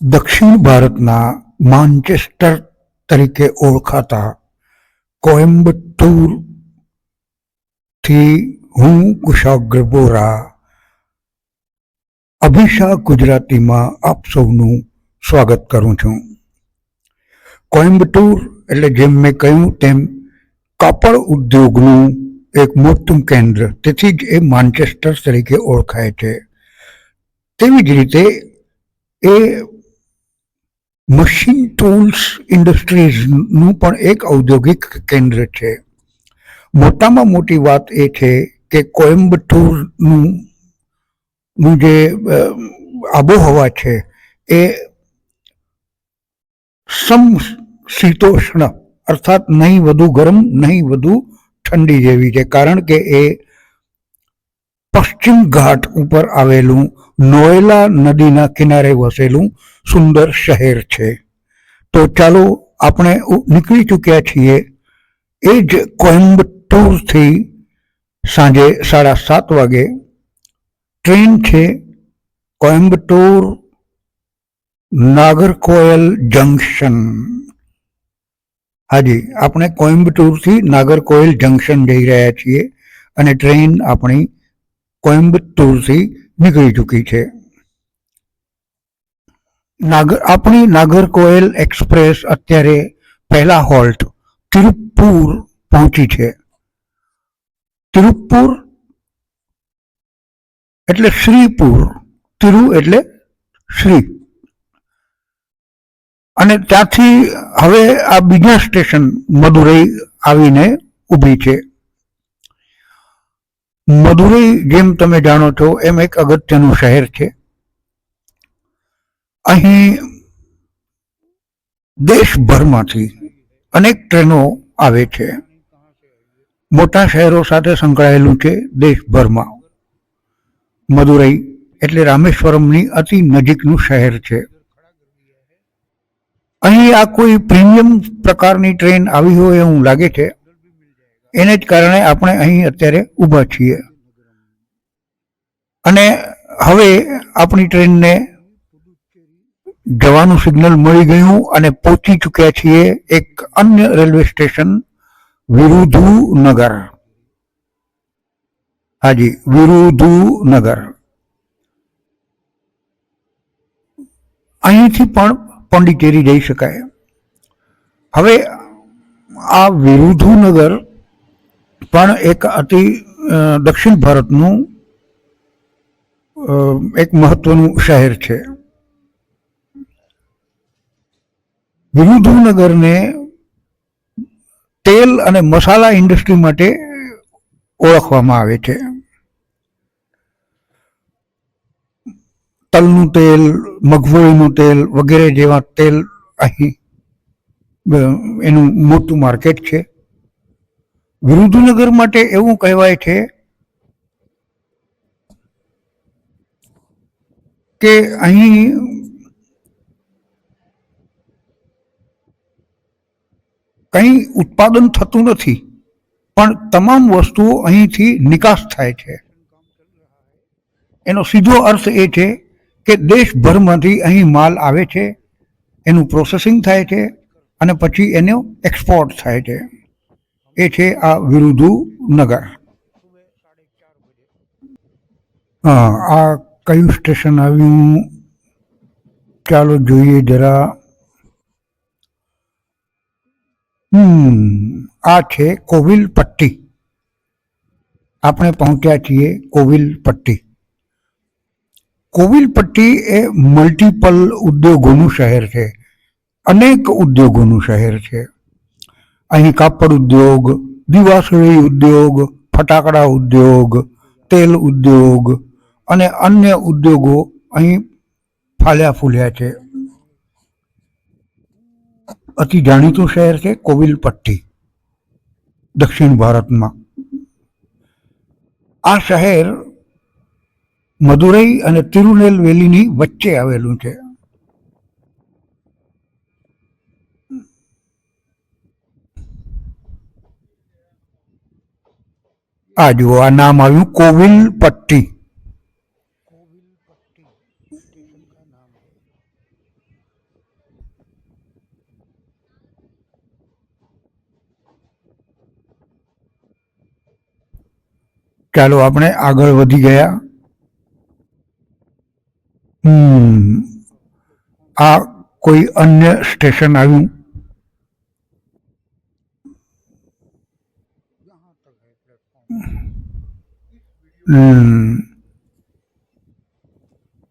દક્ષિણ ભારતના માન્ચેસ્ટર તરીકે ઓળખાતા કોઇમ્બતુરથી હું કુશાગ્ર બોરા અભિષા ગુજરાતીમાં આપ સૌનું સ્વાગત કરું છું. કોઇમ્બતુર એટલે જેમ મેં કહ્યું તેમ કાપડ ઉદ્યોગનું એક મોટું કેન્દ્ર, તેથી જ એ માન્ચેસ્ટર તરીકે ઓળખાય છે. તેવી જ રીતે એ મશીન ટૂલ્સ ઇન્ડસ્ટ્રીઝનું પણ એક ઔદ્યોગિક કેન્દ્ર છે. મોટામાં મોટી વાત એ છે કે કોઇમ્બતુરનું જે આબોહવા છે એ સમ શીતોષ્ણ, અર્થાત નહીં વધુ ગરમ, નહીં વધુ ઠંડી જેવી છે. કારણ કે એ પશ્ચિમ ઘાટ ઉપર આવેલું નોયલા નદીના કિનારે વસેલું સુંદર શહેર છે. તો ચાલો આપણે નીકળી ચૂક્યા છીએ એ જ કોઇમ્બતુરથી સાંજે સાડા સાત વાગે. ટ્રેન છે કોઇમ્બતુર નાગરકોયલ જંકશન. હાજી, આપણે કોઇમ્બતુરથી નાગરકોયલ જંકશન જઈ રહ્યા છીએ અને ટ્રેન આપણી કોઇમ્બતુરથી નીકળી ચૂકી છે. નાગર, આપણી નાગરકોયલ એક્સપ્રેસ અત્યારે પહેલા હોલ્ટ તિરુપુર પહોંચી છે. તિરુપુર એટલે શ્રીપુર. તિરુ એટલે શ્રી. અને ત્યાંથી હવે આ બીજા સ્ટેશન મદુરઈ આવીને ઊભી છે. મદુરઈ જેમ તમે જાણો છો, એમ એક અગત્યનું શહેર છે. અહીં દેશભરમાંથી અનેક ટ્રેનો આવે છે. મોટા શહેરો સાથે સંકળાયેલું છે દેશભરમાં. મદુરઈ એટલે રામેશ્વરમની અતિ નજીકનું શહેર છે. અહીં આ કોઈ પ્રીમિયમ પ્રકારની ટ્રેન આવી હોય એવું લાગે છે. એને જ કારણે આપણે અહીં અત્યારે ઊભા છીએ. અને હવે આપણી ટ્રેનને જવાનું સિગ્નલ મળી ગયું અને પહોંચી ચૂક્યા છીએ એક અન્ય રેલવે સ્ટેશન વિરુધુનગર. હાજી, વિરુધુનગર. અહીંથી પણ પોંડિચેરી જઈ શકાય. હવે આ વિરુધુનગર પણ એક અતિ દક્ષિણ ભારતનું એક મહત્વનું શહેર છે. વિરુધુનગરને તેલ અને મસાલા ઇન્ડસ્ટ્રી માટે ઓળખવામાં આવે છે. તલનું તેલ, મગફળીનું તેલ વગેરે જેવા તેલ અહીં એનું મોટું માર્કેટ છે. વિરુધુનગર માટે એવું કહેવાય છે કે અહીં કંઈ ઉત્પાદન થતું નથી, પણ તમામ વસ્તુઓ અહીંથી નિકાસ થાય છે. એનો સીધો અર્થ એ છે કે દેશભરમાંથી અહીં માલ આવે છે, એનું પ્રોસેસિંગ થાય છે, અને પછી એનો એક્સપોર્ટ થાય છે. એ છે આ વિરુધુનગર આ કયું સ્ટેશન આવ્યું? ચાલો જોઈએ જરા. આ છે કોવિલ પટ્ટી. આપણે પહોંચ્યા છીએ કોવિલ પટ્ટી. કોવિલ પટ્ટી એ મલ્ટિપલ ઉદ્યોગોનું શહેર છે. અનેક ઉદ્યોગોનું શહેર છે. અહીં કાપડ ઉદ્યોગ, દિવાસળી ઉદ્યોગ, ફટાકડા ઉદ્યોગ, તેલ ઉદ્યોગ અને અન્ય ઉદ્યોગો અહીં ફાલ્યા ફૂલ્યા છે. અતિ જાણીતું શહેર છે કોવિલપટ્ટી, દક્ષિણ ભારતમાં. આ શહેર મદુરઈ અને તિરુનેલવેલીની વચ્ચે આવેલું છે. આ જુઓ આ નામ આવ્યું કોવિલ પટ્ટી. ચાલો આપણે આગળ વધી ગયા. હમ, આ કોઈ અન્ય સ્ટેશન આવ્યું?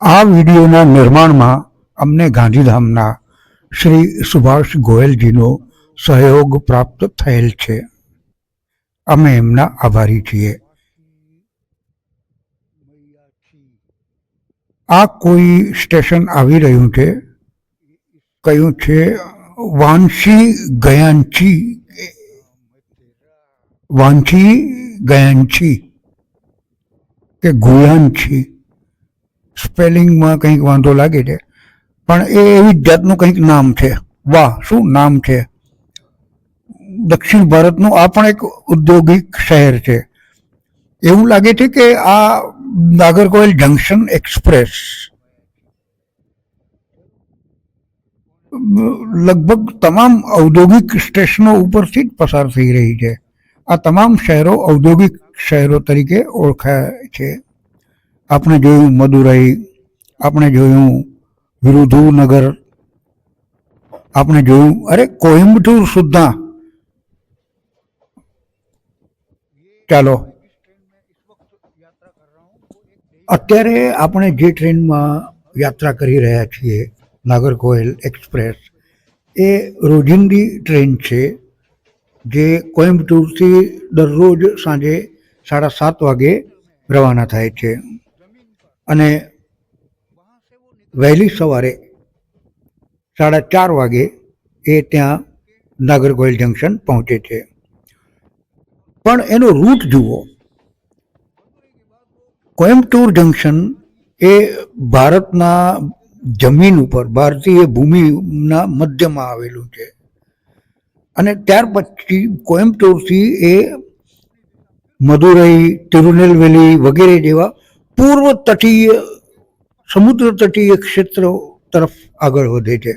આ વિડીયોના નિર્માણમાં અમને ગાંધીધામના શ્રી સુભાષ ગોયલજીનો સહયોગ પ્રાપ્ત થયેલ છે. અમે એમના આભારી છીએ. આ કોઈ સ્ટેશન આવી રહ્યું છે? કયું છે? વાંશી ગયાંચી વાંચી ગયાંછી કે ગુયાંછી સ્પેલિંગમાં કંઈક વાંધો લાગે છે. પણ એ એવી જ જાતનું કંઈક નામ છે. વાહ, શું નામ છે? દક્ષિણ ભારતનું આ પણ એક ઔદ્યોગિક શહેર છે. એવું લાગે છે કે આ નાગરકોઇલ જંકશન એક્સપ્રેસ. લગભગ તમામ ઔદ્યોગિક સ્ટેશનો ઉપરથી જ પસાર થઈ રહી છે. આ તમામ શહેરો ઔદ્યોગિક શહેરો તરીકે ઓળખાય છે. આપણે જોયું મદુરાઈ, આપણે જોયું વિરુધુનગર, આપણે જોયું, અરે, કોઇમ્બતુર સુદ્ધા ચાલો. અત્યારે આપણે જે ટ્રેનમાં યાત્રા કરી રહ્યા છીએ નાગરકોયલ એક્સપ્રેસ, એ રોજિંદી ટ્રેન છે. જે કોઇમ્બતુરથી દરરોજ સાંજે સાડા સાત વાગે રવાના થાય છે. અને વહેલી સવારે સાડા ચાર વાગે એ ત્યાં નાગરકોઇલ જંકશન પહોંચે છે. પણ એનો રૂટ જુઓ. કોઇમ્બતુર જંકશન એ ભારતના જમીન ઉપર, ભારતીય ભૂમિના મધ્યમાં આવેલું છે. અને ત્યાર પછી કોયમ્બતુરથી એ મદુરઈ, તિરુનેલવેલી વગેરે જેવા પૂર્વ તટીય, સમુદ્ર તટીય ક્ષેત્રો તરફ આગળ વધે છે.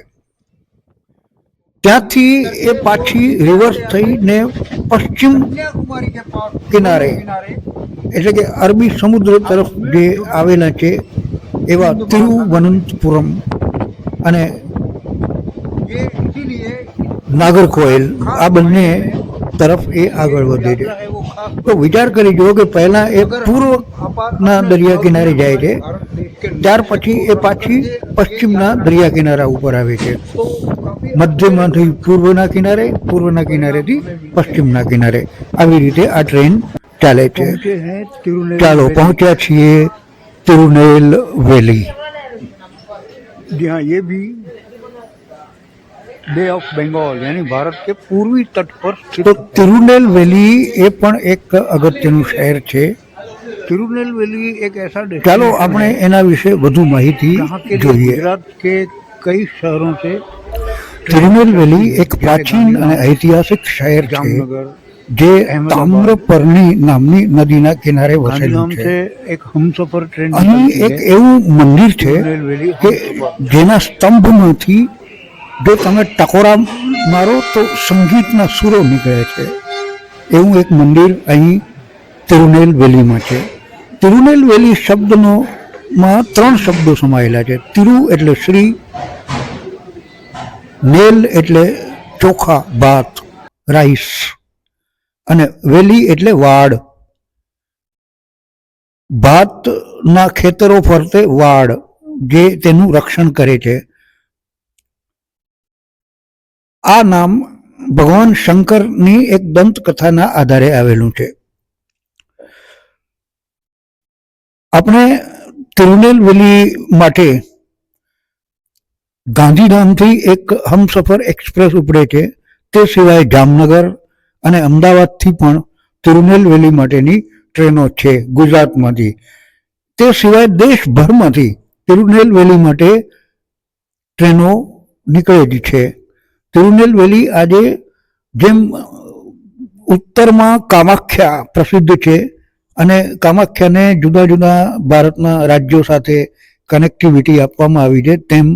ત્યાંથી એ પાછી રિવર્સ થઈને પશ્ચિમ કિનારે, એટલે કે અરબી સમુદ્ર તરફ જે આવેલા છે, એવા તિરુવનંતપુરમ અને નાગરકોયલ આ બંને તરફ એ આગળ વધે છે તો વિચાર કરી જુઓ કે પહેલા એ પૂર્વના દરિયા કિનારે જાય છે, ત્યાર પછી એ પાછી પશ્ચિમના દરિયા કિનારા ઉપર આવે છે. મધ્યમાંથી પૂર્વના કિનારે, પૂર્વના કિનારેથી પશ્ચિમના કિનારે. આવી રીતે આ ટ્રેન ચાલે છે. ચાલો પહોંચ્યા છીએ તિરુનેલ વેલી જ્યાં એ બી બે ઓફ બેંગોલ યાની ભારત કે પૂર્વી તટ પર તો તિરુનેલવેલી એ પણ એક અગત્યનું શહેર છે. તિરુનેલવેલી એક એસા ચાલો આપણે એના વિશે વધુ માહિતી જોઈએ. ગુજરાત કે કઈ શહેરો છે? તિરુનેલવેલી એક પ્રાચીન અને ઐતિહાસિક શહેર જામનગર જે તામ્રપરની નામની નદીના કિનારે વસેલું છે. એક હમસફર ટ્રેન અહીં એક એવું મંદિર છે કે જેના સ્તંભમાંથી જો તમે ટકોરા મારો, તો સંગીતના સુરો નીકળે છે. એવું એક મંદિર અહીં તિરુનેલ વેલીમાં છે. તિરુનેલ વેલી શબ્દનો માં ત્રણ શબ્દો સમાયેલા છે. તિરુ એટલે શ્રી, નેલ એટલે ચોખા, ભાત, રાઈસ અને વેલી એટલે વાડ. ભાતના ખેતરો ફરતે વાડ, જે તેનું રક્ષણ કરે છે. આ નામ ભગવાન શંકરની એક દંતકથાના આધારે આવેલું છે. આપણે તિરુનેલવેલી માટે ગાંધીધામથી એક હમસફર એક્સપ્રેસ ઉપડે છે. તે સિવાય જામનગર અને અમદાવાદથી પણ તિરુનેલવેલી માટેની ટ્રેનો છે ગુજરાતમાંથી. તે સિવાય દેશભરમાંથી તિરુનેલવેલી માટે ટ્રેનો નીકળેલી છે. તિરુનેલવેલી આજે જેમ ઉત્તરમાં કામાખ્યા પ્રસિદ્ધ છે અને કામાખ્યાને જુદા જુદા ભારતના રાજ્યો સાથે કનેક્ટિવિટી આપવામાં આવી છે, તેમ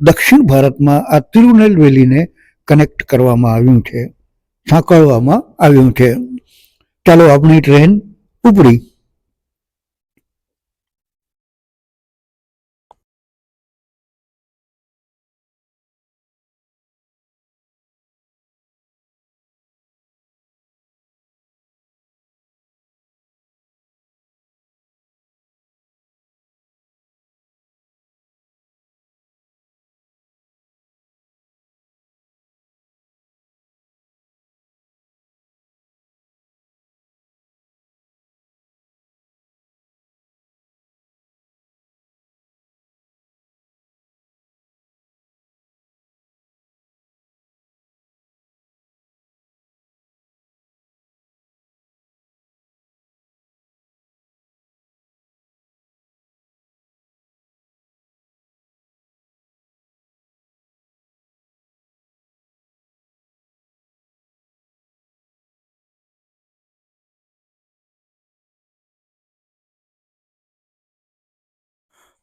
દક્ષિણ ભારતમાં આ તિરુનેલવેલીને કનેક્ટ કરવામાં આવ્યું છે, સાંકળવામાં આવ્યું છે. ચાલો આપણી ટ્રેન ઉપડી.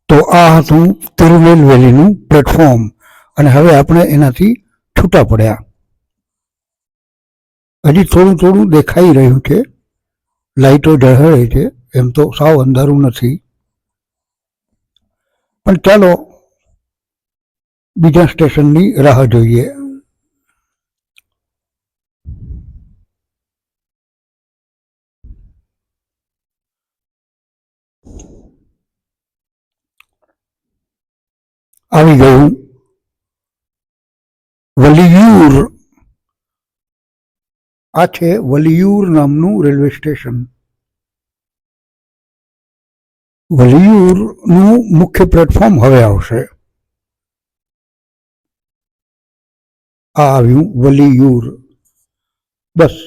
તો આ હતું તિરુનેલવેલીનું પ્લેટફોર્મ અને હવે આપણે એનાથી છૂટા પડ્યા. હજી થોડું થોડું દેખાઈ રહ્યું છે. લાઇટો ઝળહળે છે. એમ તો સાવ અંધારું નથી. પણ ચાલો બીજા સ્ટેશનની રાહ જોઈએ. આવી ગયું. વલિયુર. આ છે વલિયુર નામનું રેલવે સ્ટેશન. વલિયુરનું મુખ્ય પ્લેટફોર્મ હવે આવશે. આ આવ્યું વલિયુર. બસ.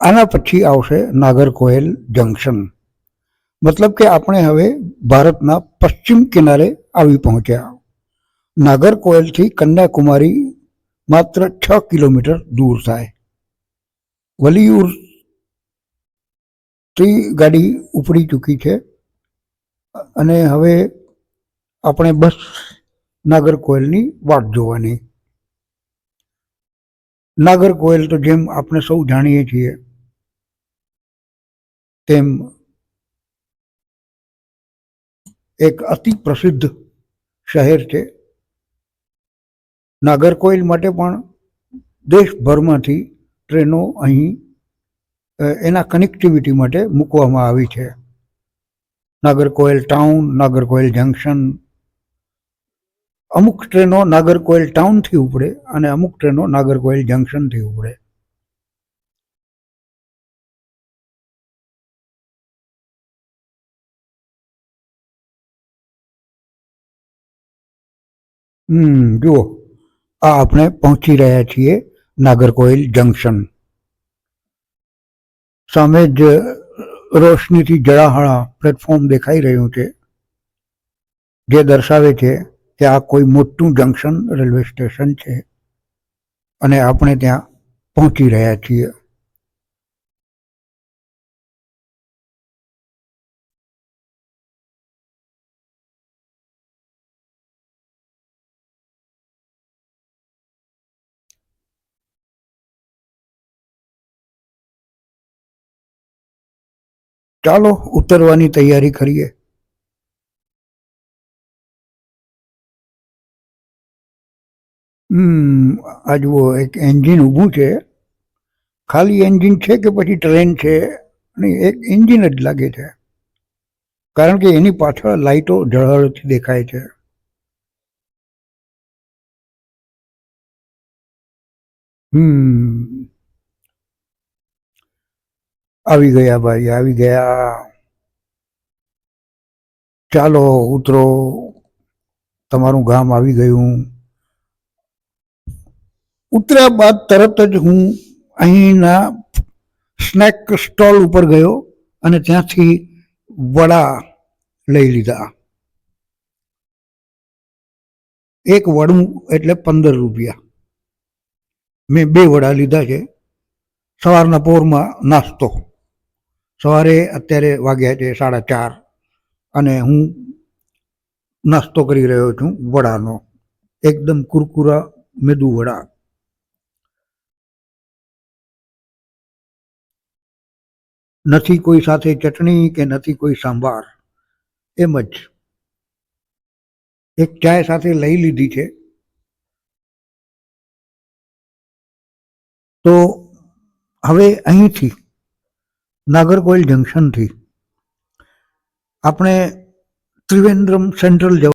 આના પછી આવશે નાગરકોયલ જંકશન. મતલબ કે આપણે હવે ભારતના પશ્ચિમ કિનારે આવી પહોંચ્યા. નાગરકોયલથી કન્યાકુમારી માત્ર છ કિલોમીટર દૂર થાય. વલિયુરથી ગાડી ઉપડી ચૂકી છે અને હવે આપણે બસ નાગરકોયલની વાટ જોવાની. નાગરકોયલ તો જેમ આપણે સૌ જાણીએ છીએ, તેમ એક અતિ પ્રસિદ્ધ શહેર છે. નાગરકોઇલ માટે પણ દેશભરમાંથી ટ્રેનો અહીં એના કનેક્ટિવિટી માટે મૂકવામાં આવી છે. Nagercoil town, Nagercoil junction. અમુક ટ્રેનો નાગરકોઇલ ટાઉનથી ઉપડે અને અમુક ટ્રેનો નાગરકોઇલ જંકશનથી ઉપડે. હમ, જુઓ, આ આપણે પહોંચી રહ્યા છીએ નાગરકોઇલ જંકશન. સામે જ રોશનીથી જળાહળા પ્લેટફોર્મ દેખાઈ રહ્યું છે, જે દર્શાવે છે કે આ કોઈ મોટું જંકશન રેલવે સ્ટેશન છે અને આપણે ત્યાં પહોંચી રહ્યા છીએ. ચાલો ઉતરવાની તૈયારી કરીએ. હમ, આ જુઓ, એક એન્જિન ઊભું છે. ખાલી એન્જિન છે કે પછી ટ્રેન છે? નહીં એક એન્જિન જ લાગે છે. કારણ કે એની પાછળ લાઇટો ઝળહળથી દેખાય છે. હમ આવી ગયા ભાઈ, આવી ગયા. ચાલો, ઉતરો. તમારું ગામ આવી ગયું. ઉતર્યા બાદ તરત જ હું અહીંના સ્નેક સ્ટોલ ઉપર ગયો અને ત્યાંથી વડા લઈ લીધા. એક વડું એટલે પંદર રૂપિયા. મેં બે વડા લીધા છે. સવારના પોરમાં નાસ્તો. સવારે અત્યારે વાગ્યા છે સાડા ચાર અને હું નાસ્તો કરી રહ્યો છું વડાનો. એકદમ કુરકુરા મેદુ વડા. નથી કોઈ સાથે ચટણી કે નથી કોઈ સાંભાર. એમ જ. એક ચાય સાથે લઈ લીધી છે. તો હવે અહીંથી નાગરકોઇલ જંકશનથી. આપણે ત્રિવેન્દ્રમ સેન્ટ્રલ જવા